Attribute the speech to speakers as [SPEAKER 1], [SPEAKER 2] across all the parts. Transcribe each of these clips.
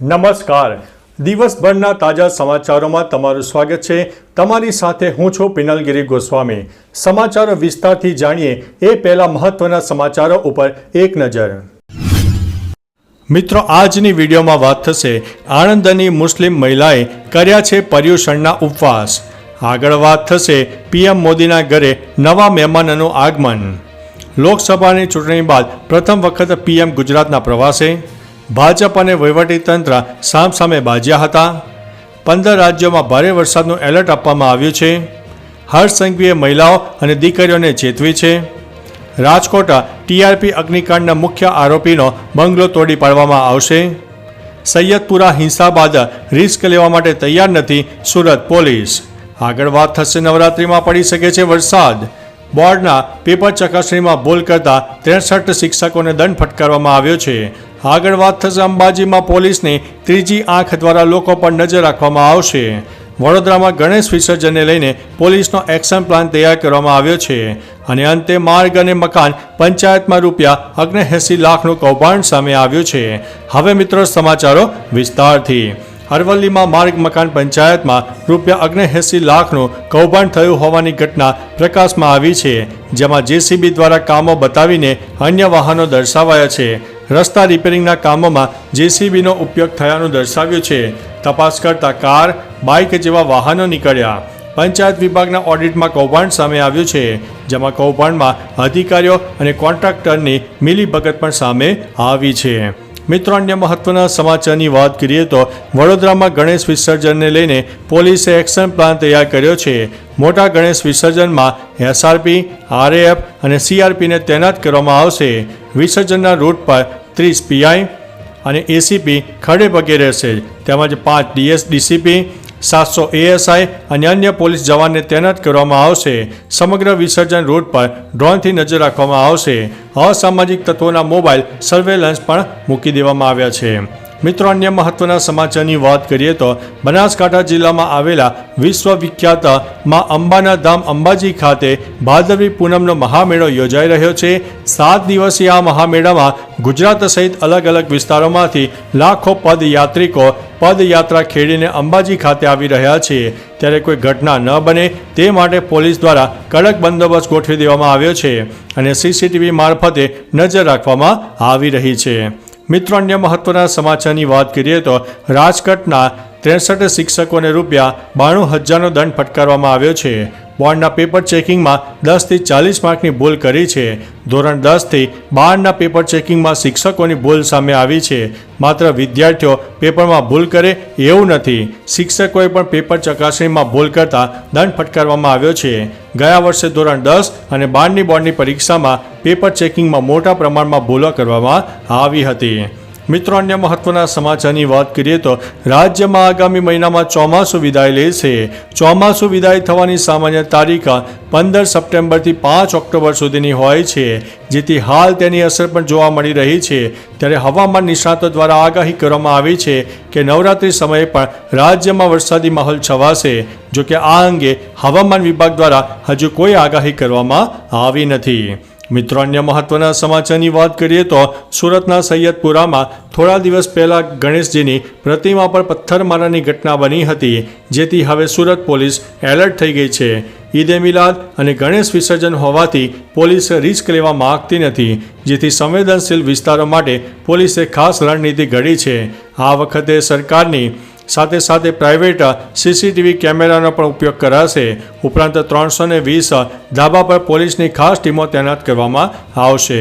[SPEAKER 1] નમસ્કાર. દિવસભરના તાજા સમાચારોમાં તમારું સ્વાગત છે. તમારી સાથે હું છું પિનલગીરી ગોસ્વામી. સમાચારો વિસ્તારથી જાણીએ એ પહેલા મહત્વના સમાચારો ઉપર એક નજર. મિત્રો, આજની વિડીયોમાં વાત થશે આણંદની મુસ્લિમ મહિલાએ કર્યા છે પર્યુષણના ઉપવાસ. આગળ વાત થશે પીએમ મોદીના ઘરે નવા મહેમાનોનું આગમન. લોકસભાની ચૂંટણી બાદ પ્રથમ વખત પીએમ ગુજરાતના પ્રવાસે ભાજપ અને વહીવટીતંત્ર સામસામે બાજ્યા હતા. પંદર રાજ્યોમાં ભારે વરસાદનું એલર્ટ આપવામાં આવ્યું છે. હર્ષ સંઘવીએ મહિલાઓ અને દીકરીઓને ચેતવી છે. રાજકોટ ટીઆરપી અગ્નિકાંડના મુખ્ય આરોપીનો બંગલો તોડી પાડવામાં આવશે. સૈયદપુરા હિંસા બાદ રિસ્ક લેવા માટે તૈયાર નથી સુરત પોલીસ. આગળ વાત થશે નવરાત્રિમાં પડી શકે છે વરસાદ. બોર્ડના પેપર ચકાસણીમાં ભૂલ કરતા ત્રેસઠ શિક્ષકોને દંડ ફટકારવામાં આવ્યો છે. આગળ વાત થશે અંબાજીમાં પોલીસને. ત્રીજી આંખ દ્વારા લોકો પર નજર રાખવામાં આવશે. વડોદરામાં ગણેશ વિસર્જનને લઈને પોલીસનો એક્શન પ્લાન તૈયાર કરવામાં આવ્યો છે. અને અંતે માર્ગ અને મકાન પંચાયતમાં રૂપિયા અગ્નેએંસી લાખનું કૌભાંડ સામે આવ્યું છે. હવે મિત્રો સમાચારો વિસ્તારથી. અરવલ્લીમાં માર્ગ મકાન પંચાયતમાં રૂપિયા અગ્નેએંસી લાખનું કૌભાંડ થયું હોવાની ઘટના પ્રકાશમાં આવી છે. જેમાં જેસીબી દ્વારા કામો બતાવીને અન્ય વાહનો દર્શાવાયા છે. રસ્તા રિપેરિંગના કામોમાં જેસીબીનો ઉપયોગ થયાનું દર્શાવ્યું છે. તપાસ કરતા કાર, બાઇક જેવા વાહનો નીકળ્યા. પંચાયત વિભાગના ઓડિટમાં કૌભાંડ સામે આવ્યું છે, જેમાં કૌભાંડમાં અધિકારીઓ અને કોન્ટ્રાક્ટરની મિલીભગત પણ સામે આવી છે. મિત્રો, અન્ય મહત્વના સમાચારની વાત કરીએ તો વડોદરામાં ગણેશ વિસર્જનને લઈને પોલીસે એક્શન પ્લાન તૈયાર કર્યો છે. મોટા ગણેશ વિસર્જનમાં એસઆરપી, આરએએફ અને સીઆરપીને તૈનાત કરવામાં આવશે. વિસર્જનના રૂટ પર ત્રીસ પીઆઈ અને એસીપી ખડે પગે રહેશે. તેમજ પાંચ ડીએસ, ડીસીપી સાતસો એએસઆઈ અને અન્ય પોલીસ જવાનને તૈનાત કરવામાં આવશે. સમગ્ર વિસર્જન રૂટ પર ડ્રોનથી નજર રાખવામાં આવશે. અસામાજિક તત્વોના મોબાઈલ સર્વેલન્સ પણ મૂકી દેવામાં આવ્યા છે. મિત્રો, અન્ય મહત્વના સમાચારની વાત કરીએ તો બનાસકાંઠા જિલ્લામાં આવેલા વિશ્વવિખ્યાતમાં અંબાના ધામ અંબાજી ખાતે ભાદરવી પૂનમનો મહામેળો યોજાઈ રહ્યો છે. સાત દિવસીય આ મહામેળામાં ગુજરાત સહિત અલગ અલગ વિસ્તારોમાંથી લાખો પદયાત્રિકો પદયાત્રા ખેડીને અંબાજી ખાતે આવી રહ્યા છે. ત્યારે કોઈ ઘટના ન બને તે માટે પોલીસ દ્વારા કડક બંદોબસ્ત ગોઠવી દેવામાં આવ્યો છે અને સીસીટીવી મારફતે નજર રાખવામાં આવી રહી છે. મિત્રો, અન્ય મહત્વના સમાચારની વાત કરીએ તો રાજકોટના ત્રેસઠ શિક્ષકોને રૂપિયા બાણું હજારનો દંડ ફટકારવામાં આવ્યો છે. બોર્ડના પેપર ચેકિંગમાં દસથી ચાલીસ માર્કની ભૂલ કરી છે. ધોરણ દસથી બારના પેપર ચેકિંગમાં શિક્ષકોની ભૂલ સામે આવી છે. માત્ર વિદ્યાર્થીઓ પેપરમાં ભૂલ કરે એવું નથી. શિક્ષકોએ પણ પેપર ચકાસણીમાં ભૂલ કરતા દંડ ફટકારવામાં આવ્યો છે. ગયા વર્ષે ધોરણ દસ અને બારની બોર્ડની પરીક્ષામાં પેપર ચેકિંગમાં મોટા પ્રમાણમાં ભૂલો કરવામાં આવી હતી. મિત્રો, અન્ય મહત્વના સમાચારની વાત કરીએ તો રાજ્યમાં આગામી મહિનામાં ચોમાસું વિદાય લે છે ચોમાસું વિદાય થવાની સામાન્ય તારીખ પંદર સપ્ટેમ્બરથી પાંચ ઓક્ટોબર સુધીની હોય છે, જેથી હાલ તેની અસર પણ જોવા મળી રહી છે. ત્યારે હવામાન નિષ્ણાતો દ્વારા આગાહી કરવામાં આવી છે કે નવરાત્રિ સમયે પણ રાજ્યમાં વરસાદી માહોલ છવાશે, જોકે આ અંગે હવામાન વિભાગ દ્વારા હજુ કોઈ આગાહી કરવામાં આવી નથી. મિત્રો, અન્ય મહત્વના સમાચારની વાત કરીએ તો સુરતના સૈયદપુરામાં થોડા દિવસ પહેલા ગણેશજીની પ્રતિમા પર પથ્થરમારાની ઘટના બની હતી, જેથી હવે સુરત પોલીસ એલર્ટ થઈ ગઈ છે. ઈદે મિલાદ અને ગણેશ વિસર્જન હોવાથી પોલીસ રિસ્ક લેવા માંગતી નથી, જેથી સંવેદનશીલ વિસ્તારો માટે પોલીસે ખાસ રણનીતિ ઘડી છે. આ વખતે સરકારની સાથે સાથે પ્રાઇવેટ સીસીટીવી કેમેરાનો પણ ઉપયોગ કરાશે. ઉપરાંત ત્રણસો ને વીસ ધાબા પર પોલીસની ખાસ ટીમો તૈનાત કરવામાં આવશે.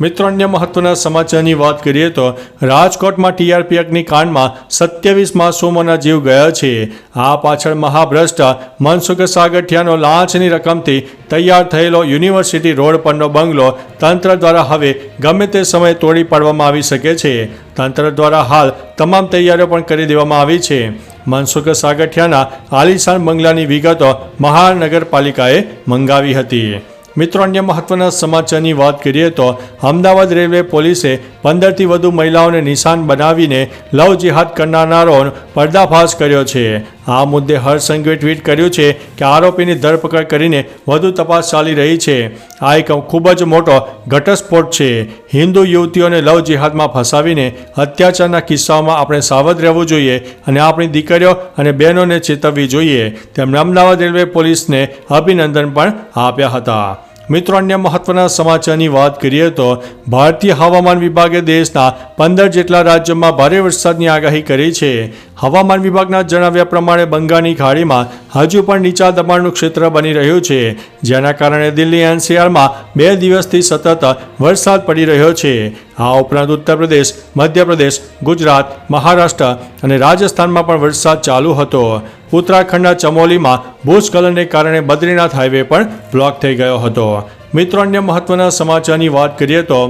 [SPEAKER 1] મિત્રો, અન્ય મહત્વના સમાચારની વાત કરીએ તો રાજકોટમાં ટીઆરપી અગ્નિકાંડમાં સત્યાવીસ માસૂમોના જીવ ગયા છે. આ પાછળ મહાભ્રષ્ટ મનસુખ સાગઠિયાનો લાંચની રકમથી તૈયાર થયેલો યુનિવર્સિટી રોડ પરનો બંગલો તંત્ર દ્વારા હવે ગમે તે સમયે તોડી પાડવામાં આવી શકે છે. તંત્ર દ્વારા હાલ તમામ તૈયારીઓ પણ કરી દેવામાં આવી છે. મનસુખ સાગઠિયાના આલિશાન બંગલાની વિગતો મહાનગરપાલિકાએ મંગાવી હતી. મિત્રો, અન્ય મહત્વના સમાચારની વાત કરીએ તો અમદાવાદ રેલવે પોલીસે પંદરથી વધુ મહિલાઓને નિશાન બનાવીને લવ જિહાદ કરનારાઓનો પર્દાફાશ કર્યો છે. આ મુદ્દે હર્ષ ટ્વીટ કર્યું છે કે આરોપીની ધરપકડ કરીને વધુ તપાસ ચાલી રહી છે. આ એક ખૂબ જ મોટો ઘટસ્ફોટ છે. હિન્દુ યુવતીઓને લવ જિહાદમાં ફસાવીને અત્યાચારના કિસ્સાઓમાં આપણે સાવધ રહેવું જોઈએ અને આપણી દીકરીઓ અને બહેનોને ચેતવવી જોઈએ. તેમણે અમદાવાદ રેલવે પોલીસને અભિનંદન પણ આપ્યા હતા. મિત્રો, અન્ય મહત્વના સમાચારની વાત કરીએ તો ભારતીય હવામાન વિભાગે દેશના પંદર જેટલા રાજ્યોમાં ભારે વરસાદની આગાહી કરી છે. હવામાન વિભાગના જણાવ્યા પ્રમાણે બંગાળની ખાડીમાં હજુ પણ નીચા દબાણનું ક્ષેત્ર બની રહ્યું છે, જેના કારણે દિલ્હી એનસીઆરમાં બે દિવસથી સતત વરસાદ પડી રહ્યો છે. આ ઉપરાંત ઉત્તર પ્રદેશ મધ્યપ્રદેશ, ગુજરાત, મહારાષ્ટ્ર અને રાજસ્થાનમાં પણ વરસાદ ચાલુ હતો. ઉત્તરાખંડના ચમોલીમાં ભૂસ્ખલનને કારણે બદ્રીનાથ હાઈવે પણ બ્લોક થઈ ગયો હતો. મિત્રો, અન્ય મહત્વના સમાચારની વાત કરીએ તો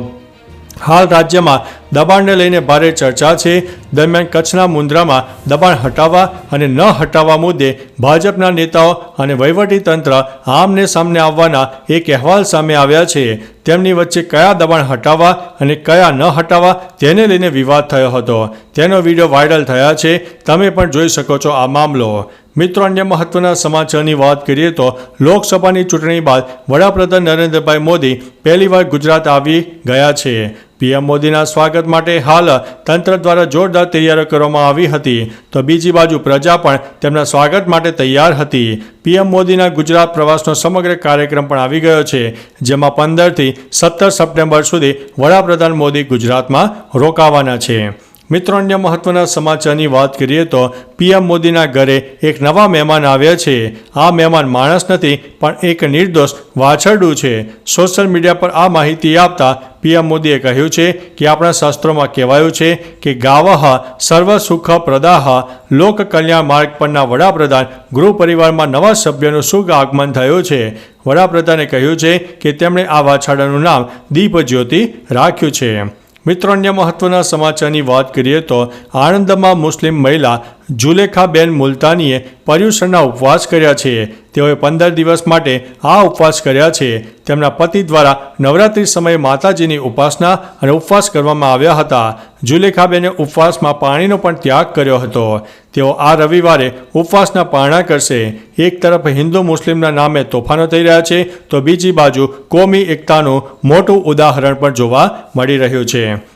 [SPEAKER 1] હાલ રાજ્યમાં દબાણને લઈને ભારે ચર્ચા છે. દરમિયાન કચ્છના મુન્દ્રામાં દબાણ હટાવવા અને ન હટાવવા મુદ્દે ભાજપના નેતાઓ અને વહીવટીતંત્ર આમને સામને આવવાના એક અહેવાલ સામે આવ્યા છે. તેમની વચ્ચે કયા દબાણ હટાવવા અને કયા ન હટાવવા તેને લઈને વિવાદ થયો હતો. તેનો વીડિયો વાયરલ થયા છે. તમે પણ જોઈ શકો છો આ મામલો. મિત્રો, અન્ય મહત્વના સમાચારની વાત કરીએ તો લોકસભાની ચૂંટણી બાદ વડાપ્રધાન નરેન્દ્રભાઈ મોદી પહેલીવાર ગુજરાત આવી ગયા છે. પીએમ મોદીના સ્વાગત માટે હાલ તંત્ર દ્વારા જોરદાર તૈયારીઓ કરવામાં આવી હતી. તો બીજી બાજુ પ્રજા પણ તેમના સ્વાગત માટે તૈયાર હતી. પીએમ મોદીના ગુજરાત પ્રવાસનો સમગ્ર કાર્યક્રમ પણ આવી ગયો છે, જેમાં પંદરથી સત્તર સપ્ટેમ્બર સુધી વડાપ્રધાન મોદી ગુજરાતમાં રોકાવાના છે. મિત્રો, અન્ય મહત્વના સમાચારની વાત કરીએ તો પીએમ મોદીના ઘરે એક નવા મહેમાન આવ્યા છે. આ મહેમાન માણસ નથી, પણ એક નિર્દોષ વાછરડું છે. સોશિયલ મીડિયા પર આ માહિતી આપતા પીએમ મોદીએ કહ્યું છે કે આપણા શાસ્ત્રોમાં કહેવાયું છે કે ગાવહ સર્વ સુખ પ્રદાહ, લોક કલ્યાણ માર્ગ પરના વડાપ્રધાન ગૃહ પરિવારમાં નવા સભ્યનું શુભ આગમન થયું છે. વડાપ્રધાને કહ્યું છે કે તેમણે આ વાછરડાનું નામ દીપ જ્યોતિ રાખ્યું છે. મિત્રો અન્ય મહત્વના સમાચારની વાત કરીએ તો આણંદમાં મુસ્લિમ મહિલા જુલેખાબેન મુલતાનીએ પર્યુષણના ઉપવાસ કર્યા છે. તેઓએ પંદર દિવસ માટે આ ઉપવાસ કર્યા છે. તેમના પતિ દ્વારા નવરાત્રિ સમયે માતાજીની ઉપાસના અને ઉપવાસ કરવામાં આવ્યા હતા. જુલેખાબેને ઉપવાસમાં પાણીનો પણ ત્યાગ કર્યો હતો. તેઓ આ રવિવારે ઉપવાસના પારણા કરશે. એક તરફ હિન્દુ મુસ્લિમના નામે તોફાનો થઈ રહ્યા છે, તો બીજી બાજુ કોમી એકતાનું મોટું ઉદાહરણ પણ જોવા મળી રહ્યું છે.